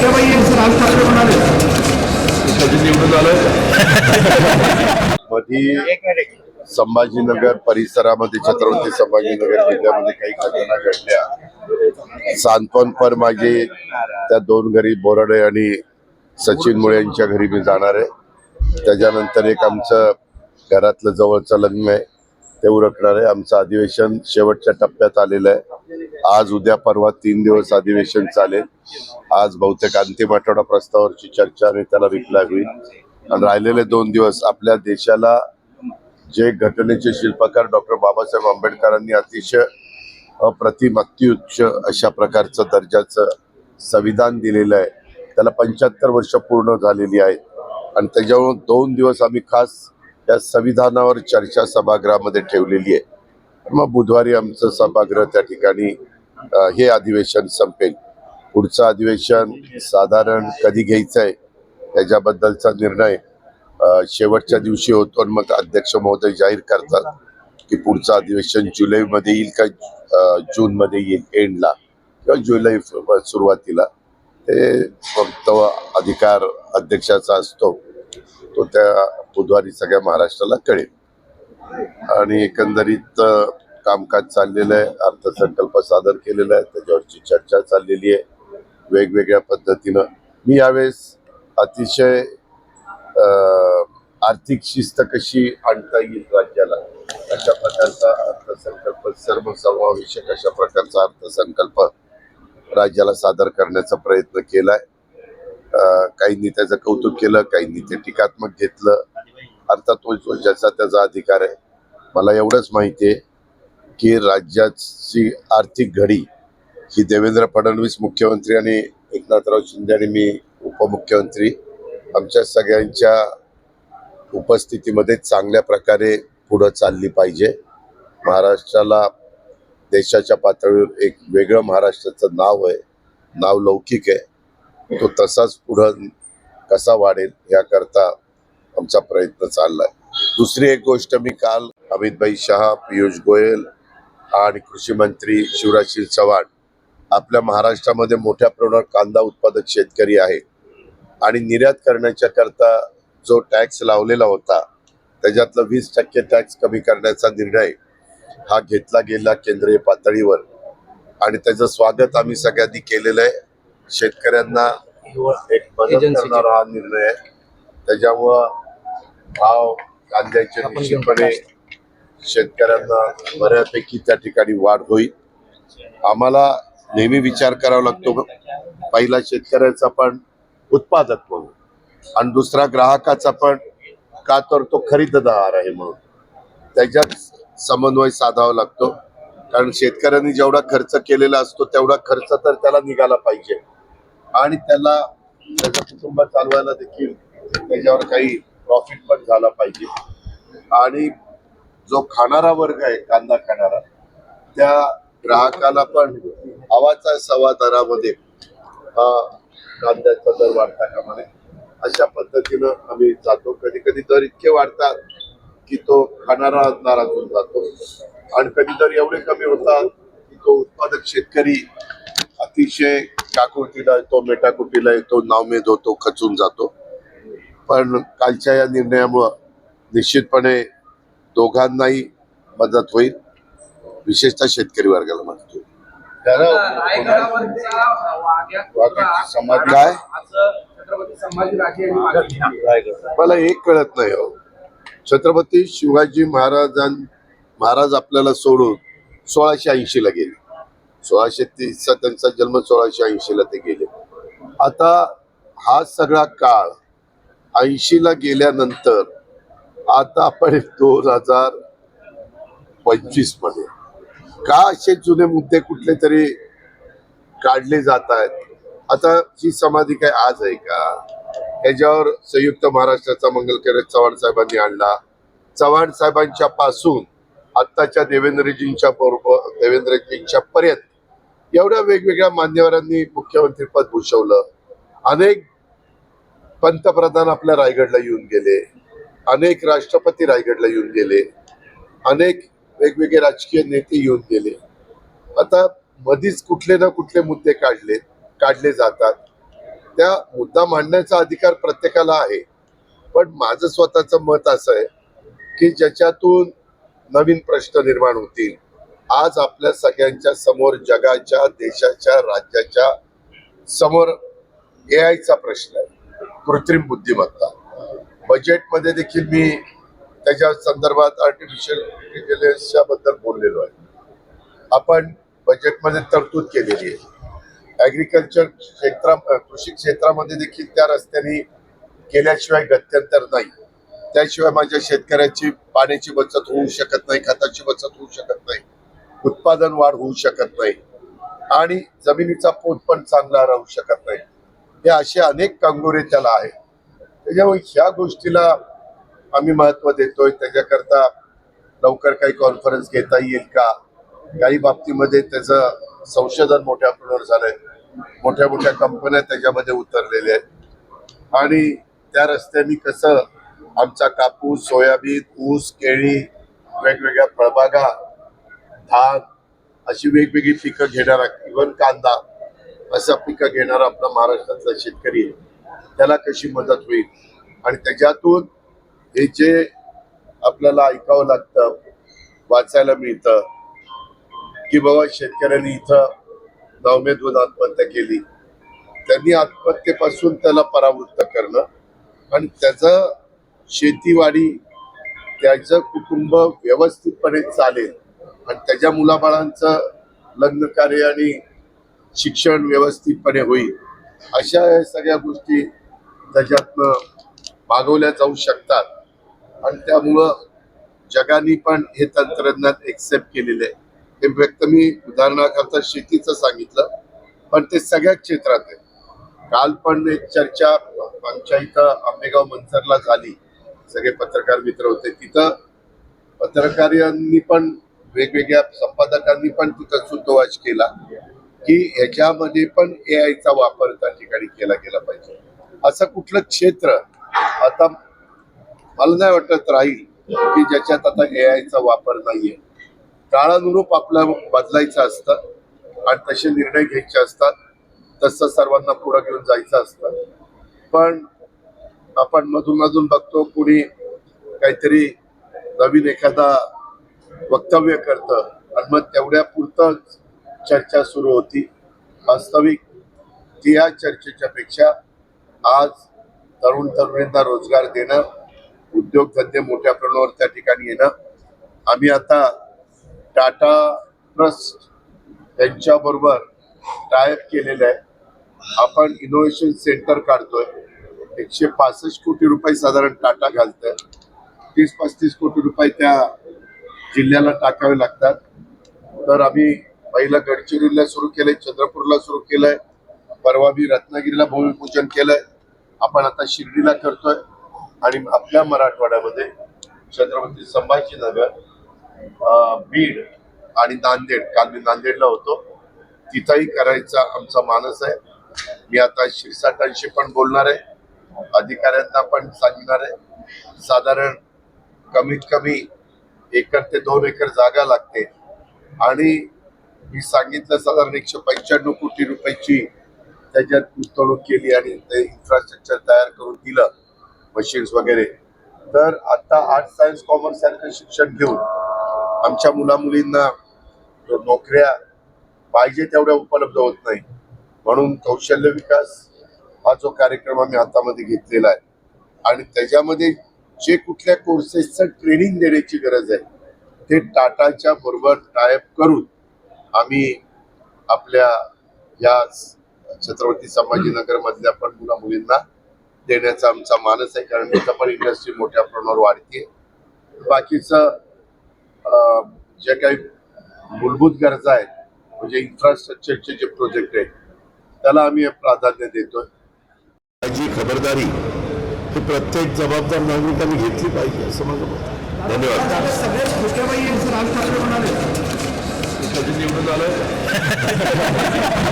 टक्केवारी आहे, राज ठाकरे म्हणाले. कधी निवडून आलं मधी संभाजीनगर परिसरामध्ये छत्रपती संभाजीनगर जिल्ह्यामध्ये काही घटना घडल्या. सांत्वनपर मागे त्या दोन घरी बोराडे आणि सचिन मुळे यांच्या घरी मी जाणार आहे. त्याच्यानंतर एक आमचं घरातलं जवळचं लग्न आहे. ते उरकणार आहे. आमचं अधिवेशन शेवटच्या टप्प्यात आलेलं आहे. आज उद्या परवा तीन दिवस अधिवेशन चालेल. आज बहुतेक अंतिम आठवडा प्रस्तावावरची चर्चा आणि त्याला रिप्लाय होईल आणि राहिलेले दोन दिवस आपल्या देशाला जे घटनेचे शिल्पकार डॉक्टर बाबासाहेब आंबेडकरांनी अतिशय अप्रतिम अत्युच्च अशा प्रकारचं दर्जाचं संविधान दिलेलं आहे. त्याला पंच्याहत्तर वर्ष पूर्ण झालेली आहेत. आणि त्याच्यावरून दोन दिवस आम्ही खास त्या संविधानावर चर्चा सभागृहामध्ये ठेवलेली आहे. मग बुधवारी आमचं सभागृह त्या ठिकाणी हे अधिवेशन संपेल. पुढचं अधिवेशन साधारण कधी घ्यायचं आहे त्याच्याबद्दलचा निर्णय शेवटच्या दिवशी होतो आणि मग अध्यक्ष महोदय जाहीर करतात की पुढचं अधिवेशन जुलैमध्ये येईल का जूनमध्ये येईल एंडला किंवा जुलै सुरुवातीला. ते फक्त अधिकार अध्यक्षाचा असतो. तो त्या बुधवारी सगळ्या महाराष्ट्राला कळेल. आणि एकंदरीत कामकाज चाललेलं आहे अर्थसंकल्प सादर केलेला आहे त्याच्यावरची चर्चा चाललेली आहे वेगवेगळ्या पद्धतीनं. मी यावेळेस अतिशय आर्थिक शिस्त कशी आणता येईल राज्याला अशा प्रकारचा अर्थसंकल्प सर्वसमावेशक अशा प्रकारचा अर्थसंकल्प राज्याला सादर करण्याचा प्रयत्न केला आहे काहींनी त्याचं कौतुक केलं काहींनी ते टीकात्मक घेतलं. अर्थात तो ज्याचा त्याचा अधिकार आहे. मला एवढंच माहिती आहे की राज्याची आर्थिक घडी ही देवेंद्र फडणवीस मुख्यमंत्री आणि एकनाथराव शिंदे आणि मी उपमुख्यमंत्री आमच्या सगळ्यांच्या उपस्थितीमध्ये चांगल्या प्रकारे पुढं चालली पाहिजे. महाराष्ट्राला देशाच्या पातळीवर एक वेगळं महाराष्ट्राचं नाव आहे. नाव लौकिक आहे. तो तसाच पुढं कसा वाढेल याकरता आमचा प्रयत्न चाललाय. दुसरी एक गोष्ट मी काल अमितभाई शहा पियुष गोयल आणि कृषी मंत्री शिवराजसिंह चव्हाण आपल्या महाराष्ट्रामध्ये मोठ्या प्रमाणात कांदा उत्पादक शेतकरी आहे आणि निर्यात करण्याच्या करता जो टॅक्स लावलेला होता त्याच्यातलं वीस टक्के टॅक्स कमी करण्याचा निर्णय हा घेतला गेला केंद्रीय पातळीवर. आणि त्याचं स्वागत आम्ही सगळ्यांनी केलेलं आहे. शेतकऱ्यांना एक मदत करणारा हा निर्णय आहे. त्याच्यामुळं भाव कांद्याचे निश्चितपणे शेतकऱ्यांना बऱ्यापैकी त्या ठिकाणी वाढ होईल. आम्हाला नेहमी विचार करावा लागतो पहिला शेतकऱ्याचा पण उत्पादक म्हणून आणि दुसरा ग्राहकाचा पण का तर तो खरीददार आहे म्हणून. त्याच्यात समन्वय साधावा लागतो. कारण शेतकऱ्यांनी जेवढा खर्च केलेला असतो तेवढा खर्च तर त्याला निघाला पाहिजे. आणि त्याला त्याचं कुटुंब चालवायला देखील त्याच्यावर काही प्रॉफिट पण झाला पाहिजे. आणि जो खाणारा वर्ग आहे कांदा खाणारा त्या ग्राहकाला पण हवाचा सवा दरामध्ये हा कांद्याचा दर वाढता कामा नये अशा पद्धतीनं आम्ही जातो. कधी कधी दर इतके वाढतात की तो खाणारा नाराजून जातो. आणि कधी दर एवढे कमी होतात की तो उत्पादक शेतकरी अतिशय काकुटीला येतो मेटाकुटीला येतो नावमेद होतो खचून जातो. पण कालच्या या निर्णयामुळं निश्चितपणे दोघांनाही मदत होईल विशेषतः शेतकरी वर्गाला मदत होईल. रायगडावरचा वाग्या समाज काय? मला एक कळत नाही हो. छत्रपती शिवाजी महाराजां महाराज आपल्याला सोडून सोळाशे ऐंशी ला गेले. सोळाशे तीसचा त्यांचा जन्म सोळाशे ऐंशी ला ते गेले. आता हा सगळा काळ ऐंशीला गेल्यानंतर आता आपण दोन हजार पंचवीसमध्ये का असे जुने मुद्दे कुठले तरी काढले जात आहेत? आता ही समाधी काय आज आहे का? याच्यावर संयुक्त महाराष्ट्राचा मंगलकर चव्हाण साहेबांनी आणला. चव्हाण साहेबांच्या पासून आत्ताच्या देवेंद्रजींच्या बरोबर देवेंद्रजींच्या पर्यंत एवढ्या वेगवेगळ्या मान्यवरांनी मुख्यमंत्रीपद भूषवलं. अनेक पंतप्रधान आपल्या रायगडला येऊन गेले. अनेक राष्ट्रपती रायगडला येऊन गेले. अनेक वेगवेगळे राजकीय नेते येऊन गेले. आता मधीच कुठले ना कुठले मुद्दे काढले काढले जातात. त्या मुद्दा मांडण्याचा अधिकार प्रत्येकाला आहे. पण माझं स्वतःचं मत असं आहे की ज्याच्यातून नवीन प्रश्न निर्माण होतील. आज आपल्या सगळ्यांच्या समोर जगाच्या देशाच्या राज्याच्या समोर ए आयचा प्रश्न आहे. कृत्रिम बुद्धिमत्ता. बजेटमध्ये देखील मी त्याच्या संदर्भात आर्टिफिशियल इंटेलिजन्सच्या बद्दल बोललेलो आहे. आपण बजेटमध्ये तरतूद केलेली आहे. ॲग्रिकल्चर क्षेत्रा कृषी क्षेत्रामध्ये देखील त्या रस्त्याने केल्याशिवाय गत्यंतर नाही. त्याशिवाय माझ्या शेतकऱ्याची पाण्याची बचत होऊ शकत नाही खताची बचत होऊ शकत नाही. उत्पादन वाढ होऊ शकत नाही. आणि जमिनीचा पोत पण चांगला राहू शकत नाही. हे असे अनेक कंगोरे त्याला आहे त्याच्यामुळे ह्या गोष्टीला आम्ही महत्त्व देतोय. त्याच्याकरता लवकर काही कॉन्फरन्स घेता येईल का? काही बाबतीमध्ये त्याचं संशोधन मोठ्या प्रमाणावर झालंय. मोठ्या मोठ्या कंपन्या त्याच्यामध्ये उतरलेल्या आहेत. आणि त्या रस्त्याने कसं आमचा कापूस सोयाबीन ऊस केळी वेगवेगळ्या फळबागा भात अशी वेगवेगळी पिकं घेणारा इव्हन कांदा असं पिकं घेणारा आपला महाराष्ट्रातला शेतकरी आहे. त्याला कशी मदत होईल? आणि त्याच्यातून हे जे आपल्याला ऐकावं लागतं वाचायला मिळतं की बाबा शेतकऱ्यांनी इथं नवमेधून आत्महत्या केली. त्यांनी आत्महत्येपासून त्याला परावृत्त करणं आणि त्याचं शेतीवाडी त्याचं कुटुंब व्यवस्थितपणे चालेल. आणि त्याच्या मुलाबाळांचं लग्न कार्य आणि शिक्षण व्यवस्थितपणे होईल अशा सगळ्या गोष्टी त्याच्यातनं मागवल्या जाऊ शकतात. आणि त्यामुळं जगाने पण हे तंत्रज्ञान एक्सेप्ट केलेले आहे. हे व्यक्त मी उदाहरणाकरता शेतीचं सांगितलं पण ते सगळ्या क्षेत्रात आहे. काल पण एक चर्चा आमच्या इथं आंबेगाव मंचरला झाली. सगळे पत्रकार मित्र होते. तिथं पत्रकारांनी पण वेगवेगळ्या संपादकांनी पण तिथं सुतोवाच केला की ह्याच्यामध्ये पण ए आयचा वापर त्या ठिकाणी केला गेला पाहिजे. असं कुठलं क्षेत्र आता मला नाही वाटत राहील की ज्याच्यात आता ए आयचा वापर नाहीये. काळानुरूप आपला बदलायचं असतं आणि तसे निर्णय घ्यायचे असतात. तसं सर्वांना पुढं घेऊन जायचं असतं. पण आपण मधून मधून बघतो कुणी काहीतरी नवीन एखादा वक्तव्य करतं. आणि मग तेवढ्यापुरतंच चर्चा सुरू होती. वास्तविक ती या चर्चेच्या पेक्षा आज तरुण तरुणींना रोजगार देणं उद्योगधंदे मोठ्या प्रमाणावर त्या ठिकाणी येणं आम्ही आता टाटा ट्रस्ट यांच्याबरोबर टायअप केलेलं आहे. आपण इनोव्हेशन सेंटर काढतोय. एकशे पासष्ट कोटी रुपये साधारण टाटा घालतोय. तीस पस्तीस कोटी रुपये त्या जिल्ह्याला टाकावे लागतात. तर आम्ही पहिलं गडचिरोलीला सुरू केलंय चंद्रपूरला सुरू केलंय परवा मी रत्नागिरीला भूमिपूजन केलंय. आपण आता शिर्डीला करतोय आणि आपल्या मराठवाड्यामध्ये छत्रपती संभाजीनगर बीड आणि नांदेड काल मी नांदेडला होतो. तिथंही करायचा आमचा मानस आहे. मी आता शिरसाटांशी पण बोलणार आहे. अधिकाऱ्यांना पण सांगणार आहे. साधारण कमीत कमी एकर ते दोन एकर जागा लागते. आणि मी सांगितलं साधारण एकशे पंच्याण्णव कोटी रुपयाची त्याच्यात गुंतवणूक केली आणि ते इन्फ्रास्ट्रक्चर तयार करून दिलं मशीन्स वगैरे. तर आता आर्ट सायन्स कॉमर्स सारखं शिक्षण घेऊन आमच्या मुलामुलींना नोकऱ्या पाहिजे तेवढ्या उपलब्ध होत नाही. म्हणून कौशल्य विकास हा जो कार्यक्रम आम्ही हातामध्ये घेतलेला आहे. आणि त्याच्यामध्ये जे कुठल्या कोर्सेसचं ट्रेनिंग देण्याची गरज आहे ते टाटाच्या बरोबर टायप करून आम्ही आपल्या या छत्रपती संभाजीनगर मधल्या पण मुला मुलींना देण्याचा आमचा मानस आहे कारण त्याचा पण इंडस्ट्री मोठ्या प्रमाणावर वाढते बाकीचं ज्या जे काही मूलभूत गरजा आहेत म्हणजे इन्फ्रास्ट्रक्चरचे जे प्रोजेक्ट आहेत त्याला आम्ही प्राधान्य देतोय. जी खबरदारी ही प्रत्येक जबाबदार नागरिकांनी घेतली पाहिजे असं माझं मत. धन्यवाद. सगळ्यात राज ठाकरे म्हणाले. निवडून आलं.